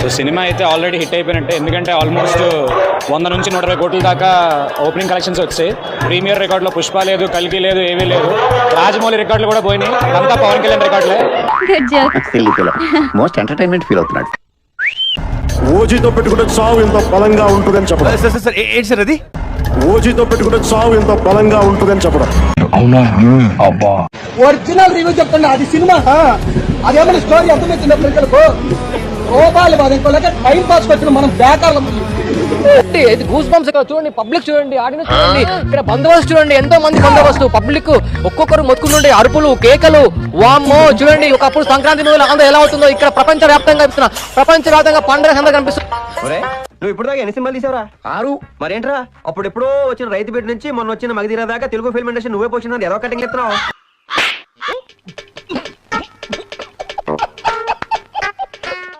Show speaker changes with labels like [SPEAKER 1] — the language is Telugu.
[SPEAKER 1] సో సినిమా అయితే ఆల్రెడీ హిట్ అయిపోయినట్టే. ఎందుకంటే ఆల్మోస్ట్ వంద నుంచి నూట ఇరవై కోట్ల దాకా ఓపెనింగ్ కలెక్షన్స్ వచ్చాయి. ప్రీమియర్ రికార్డులో పుష్ప లేదు కల్కి లేదు ఏమీ లేదు. రాజమౌళి రికార్డులు కూడా పోయినాయి. అంతా పవన్ కళ్యాణ్ రికార్డులే.
[SPEAKER 2] మోస్ట్ ఎంటర్టైన్మెంట్ ఫీల్ అవుతున్నాడు.
[SPEAKER 3] ఓజీతో పెట్టుకుంటే చావు ఇంత బలంగా ఉంటుందని చెప్పడం.
[SPEAKER 4] సార్ సార్ ఏంటి సార్ అది?
[SPEAKER 3] ఓజీతో పెట్టుకుంటే చావు ఇంత బలంగా ఉంటుందని చెప్పడం.
[SPEAKER 5] ఒరిజినల్ రివ్యూ చెప్తున్నా అది సినిమా అదేమన్నా స్టోరీ అర్థమవుతుంది పిల్లలకు రూపాయలు బాధ ఇంకోలేక టైం పాస్ వచ్చిన మనం బేకాలం
[SPEAKER 6] ఇది గూస్ బంప్స్ ఇక్కడ చూడండి పబ్లిక్ చూడండి ఆడియన్స్ చూడండి ఇక్కడ బందోబస్తు చూడండి ఎంతో మంది బందోబస్తు పబ్లిక్ ఒక్కొక్కరు మొత్తుకుంటుండే అరుపులు కేకలు వామ్మో చూడండి ఒకప్పుడు సంక్రాంతి మూవీలో అందరూ ఎలా అవుతుందో ఇక్కడ ప్రపంచ వ్యాప్తంగా కనిపిస్తున్న ప్రపంచ వ్యాప్తంగా పండుగ సందర్భంగా కనిపిస్తుంది
[SPEAKER 7] నువ్వు ఇప్పుడు దాకా ఎన్ని సినిమాలు తీసావురా? ఆరు. మరేంట్రా? అప్పుడు ఎప్పుడో వచ్చిన రైతు బిడ్డ నుంచి మొన్న వచ్చిన మగధీర దాకా తెలుగు ఫిల్మ్ ఇండస్ట్రీ నువ్వే పోషిందని ఎలా కటింగ్ ఎత్తున్నావు